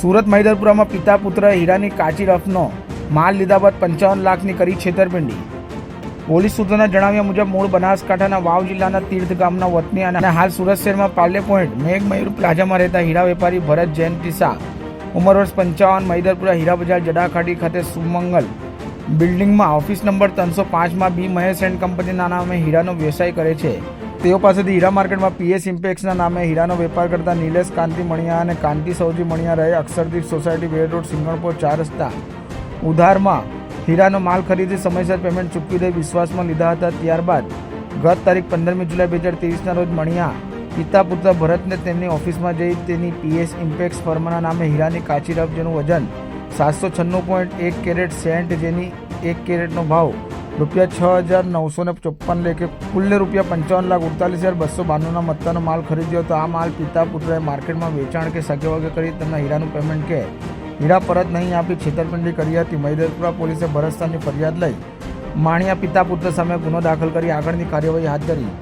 સુરત મહિદરપુરામાં પિતા પુત્ર હીરાની કાચી રફનો માલ લીધા બાદ પંચાવન લાખની કરી છેતરપિંડી. પોલીસ સૂત્રોના જણાવ્યા મુજબ મૂળ બનાસકાંઠાના વાવ જિલ્લાના તીર્થ ગામના વતની અને હાલ સુરત શહેરમાં પાર્લે પોઈન્ટ, મેઘ મયુર પ્લાઝામાં રહેતા હીરા વેપારી ભરત જૈન ટીસા, ઉંમર વર્ષ પંચાવન મહિદરપુરા હીરા બજાર જડાખાડી ખાતે સુમંગલ બિલ્ડિંગમાં ઓફિસ નંબર ત્રણસો પાંચમાં બી મહેશ એન્ડ કંપનીના નામે હીરાનો વ્યવસાય કરે છે. તેઓ પાસેથી હીરા માર્કેટમાં પીએસ ઇમ્પેક્સના નામે હીરાનો વેપાર કરતા નિલેશ કાંતિ મણિયા અને કાંતિ સૌજી મણિયા રહે અક્ષરદીપ સોસાયટી વેડ રોડ, સિંગણપોર, ચાર રસ્તા. ઉધારમાં હીરાનો માલ ખરીદી સમયસર પેમેન્ટ ચૂકવી દઈ વિશ્વાસમાં લીધા હતા. ત્યારબાદ ગત તારીખ પંદરમી જુલાઈ બે હજાર ત્રેવીસના રોજ મણિયા પિતા પુત્ર ભરતને તેમની ઓફિસમાં જઈ તેની પીએસ ઇમ્પેક્સ ફર્મના નામે હીરાની કાચી રફ જેનું વજન સાતસો છન્નું પોઈન્ટ એક કેરેટ સેન્ટ જેની એક કેરેટનો ભાવ રૂપિયા છ હજાર નવસો ને ચોપ્પન લેખે કુલ્લે રૂપિયા પંચાવન લાખ ઉડતાલીસ હજાર બસો બાણુંના મત્તાનો માલ ખરીદ્યો હતો. આ માલ પિતા પુત્રએ માર્કેટમાં વેચાણ કે સગે વગે કરી તેમના હીરાનું પેમેન્ટ કે હીરા પરત નહીં આપી છેતરપિંડી કરી હતી. મહિદરપુરા પોલીસે ભરતસ્થાનની ફરિયાદ લઈ માણિયા પિતા પુત્ર સામે ગુનો દાખલ કરી આગળની કાર્યવાહી હાથ ધરી.